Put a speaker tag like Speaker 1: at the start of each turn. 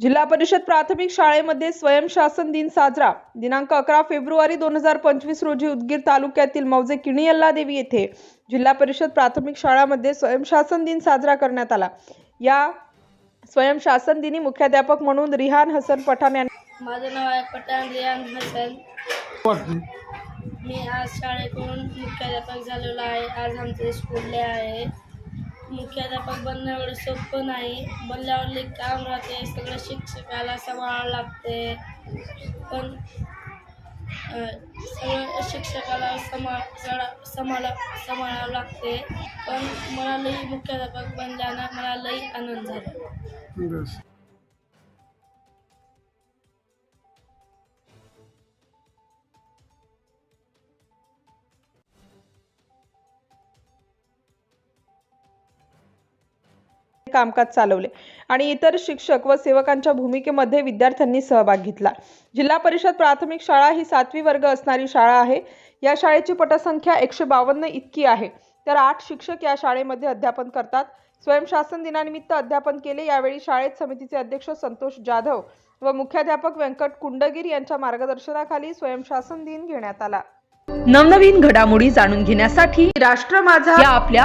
Speaker 1: जिल्हा परिषद प्राथमिक शाळेमध्ये स्वयंशासन दिन साजरा. दिनांक अकरा फेब्रुवारी दोन हजार पंचवीस रोजी उदगीर तालुक्यातील मौजे किणीयल्ला देवी येथे जिल्हा परिषद प्राथमिक शाळामध्ये स्वयंशासन दिन साजरा करण्यात आला. या स्वयंशासन दिनी मुख्याध्यापक म्हणून रिहान हसन पठाण यांनी
Speaker 2: माझं नाव आहे पठाण रियान हसन. मी आज शाळेकडून मुख्याध्यापक झालेलो आहे. आज आमचे स्कूल आहे. मुख्याध्यापक बनणं एवढं सोपं नाही. बनल्यावर लई काम राहते सगळं शिक्षकाला सांभाळावं लागते. पण सगळं शिक्षकाला सांभाळ सांभाळा सांभाळावं लागते. पण मला लई मुख्याध्यापक बनल्यानं मला लई आनंद झाला.
Speaker 1: कामकाज चालवले. आणि इतर शिक्षक व सेवकांच्या भूमिकेमध्ये विद्यार्थ्यांनी सहभाग घेतला. जिल्हा परिषद प्राथमिक शाळा ही सातवी वर्ग असणारी शाळा आहे. या शाळेची पटसंख्या एकशे बावन्न इतकी आहे. तर आठ शिक्षक या शाळेमध्ये अध्यापन करतात. स्वयंशासन दिनानिमित्त अध्यापन केले. यावेळी शाळेत समितीचे अध्यक्ष संतोष जाधव व मुख्याध्यापक व्यंकट कुंडगिर यांच्या मार्गदर्शनाखाली स्वयंशासन दिन घेण्यात आला.
Speaker 3: नवनवीन घडामोडी जाणून घेण्यासाठी राष्ट्र माझा या आपल्या